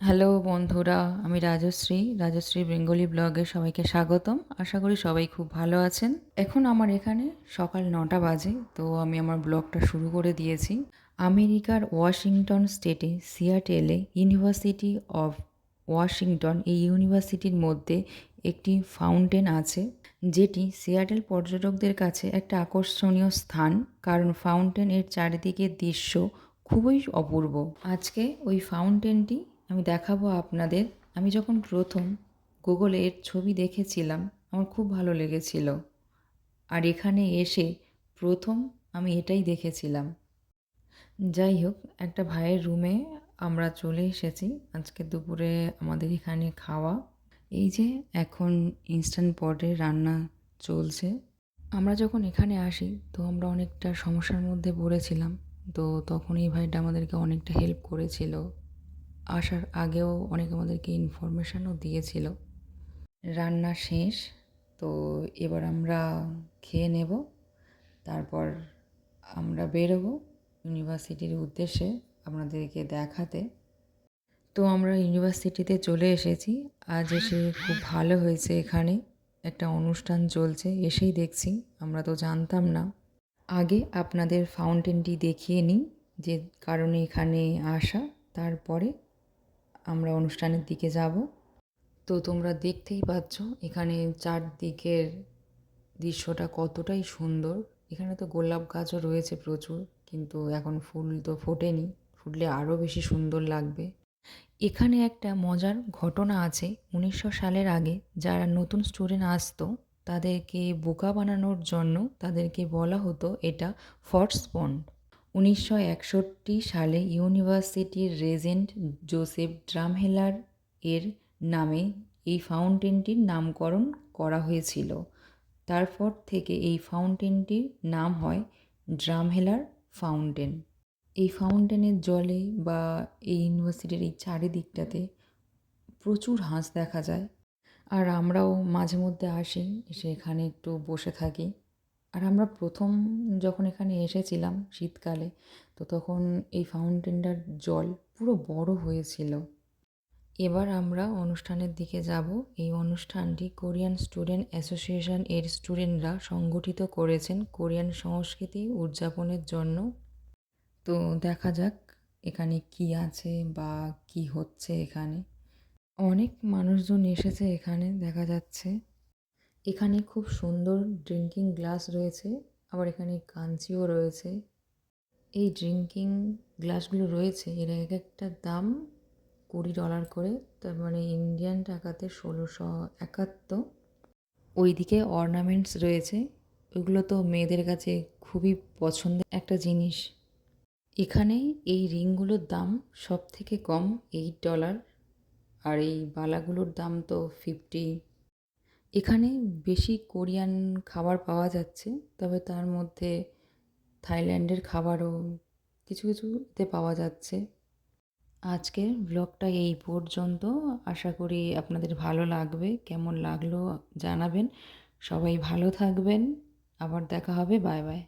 Hello বন্ধুরা, আমি Rajshri Rajshri Bengali ব্লগে সবাইকে স্বাগতম। আশা করি সবাই খুব ভালো আছেন। এখন আমার এখানে সকাল নটা বাজে, তো আমি আমার ব্লগটা শুরু করে দিয়েছি। আমেরিকার ওয়াশিংটন স্টেটে, সিয়াটেলে ইউনিভার্সিটি অফ ওয়াশিংটন, এই ইউনিভার্সিটির মধ্যে একটি ফাউন্টেন আছে, যেটি সিয়াটেল পর্যটকদের কাছে একটা আকর্ষণীয় স্থান। কারণ ফাউন্টেন এর চারিদিকের দৃশ্য খুবই অপূর্ব। আজকে ওই ফাউন্টেনটি আমি দেখাবো আপনাদের। আমি যখন প্রথম গুগলে এর ছবি দেখেছিলাম, আমার খুব ভালো লেগেছিল। আর এখানে এসে প্রথম আমি এটাই দেখেছিলাম। যাই হোক, একটা ভাইয়ের রুমে আমরা চলে এসেছি। আজকে দুপুরে আমাদের এখানে খাওয়া। এই যে এখন ইনস্ট্যান্ট পটে রান্না চলছে। আমরা যখন এখানে আসি, তো আমরা অনেকটা সমস্যার মধ্যে পড়েছিলাম। তো তখন এই ভাইটা আমাদেরকে অনেকটা হেল্প করেছিল। আসার আগেও অনেক আমাদেরকে ইনফরমেশানও দিয়েছিল। রান্না শেষ, তো এবার আমরা খেয়ে নেব। তারপর আমরা বেরোবো ইউনিভার্সিটির উদ্দেশ্যে আপনাদেরকে দেখাতে। তো আমরা ইউনিভার্সিটিতে চলে এসেছি। আজ এসে খুব ভালো হয়েছে এখানে। একটা অনুষ্ঠান চলছে, এসেই দেখছি। আমরা তো জানতাম না। আগে আপনাদের ফাউন্টেনটি দেখিয়ে নিই যে কারণে এখানে আসা, তারপরে আমরা অনুষ্ঠানের দিকে যাব। তো তোমরা দেখতেই পাচ্ছ, এখানে চারদিকের দৃশ্যটা কতটাই সুন্দর। এখানে তো গোলাপ গাছও রয়েছে প্রচুর, কিন্তু এখন ফুল তো ফোটেনি, ফুটলে আরও বেশি সুন্দর লাগবে। এখানে একটা মজার ঘটনা আছে, উনিশশো সালের আগে যারা নতুন স্টুডেন্ট আসতো, তাদেরকে বোকা বানানোর জন্য তাদেরকে বলা হতো এটা ফর্স পন্ড। উনিশশো একষট্টি সালে ইউনিভার্সিটির রেজেন্ট জোসেফ ড্রামহেলার এর নামে এই ফাউন্টেনটির নামকরণ করা হয়েছিল। তারপর থেকে এই ফাউন্টেনটির নাম হয় ড্রামহেলার ফাউন্টেন। এই ফাউন্টেনের জলে বা এই ইউনিভার্সিটির এই চারিদিকটাতে প্রচুর হাঁস দেখা যায়। আর আমরাও মাঝে মধ্যে আসি, এসে এখানে একটু বসে থাকি। আর আমরা প্রথম যখন এখানে এসেছিলাম শীতকালে, তো তখন এই ফাউন্টেনটার জল পুরো বড় হয়েছিল। এবার আমরা অনুষ্ঠানের দিকে যাব। এই অনুষ্ঠানটি কোরিয়ান স্টুডেন্ট অ্যাসোসিয়েশন এর স্টুডেন্টরা সংগঠিত করেছেন কোরিয়ান সংস্কৃতি উদযাপনের জন্য। তো দেখা যাক এখানে কি আছে বা কি হচ্ছে এখানে। অনেক মানুষজন এসেছে এখানে, দেখা যাচ্ছে। এখানে খুব সুন্দর ড্রিঙ্কিং গ্লাস রয়েছে, আবার এখানে কাঞ্চিও রয়েছে। এই ড্রিঙ্কিং গ্লাসগুলো রয়েছে, এর এক একটা দাম কুড়ি ডলার করে, তার মানে ইন্ডিয়ান টাকাতে ষোলোশো একাত্তর। ওইদিকে অর্নামেন্টস রয়েছে, ওইগুলো তো মেয়েদের কাছে খুবই পছন্দের একটা জিনিস। এখানে এই রিংগুলোর দাম সব থেকে কম এইট ডলার আর এই বালাগুলোর দাম তো ফিফটি এখানে বেশি কোরিয়ান খাবার পাওয়া যাচ্ছে, তবে তার মধ্যে থাইল্যান্ডের খাবারও কিছু কিছুতে পাওয়া যাচ্ছে। আজকের ব্লগটা এই পর্যন্ত। আশা করি আপনাদের ভালো লাগবে, কেমন লাগল জানাবেন। সবাই ভালো থাকবেন। আবার দেখা হবে, বাই বাই।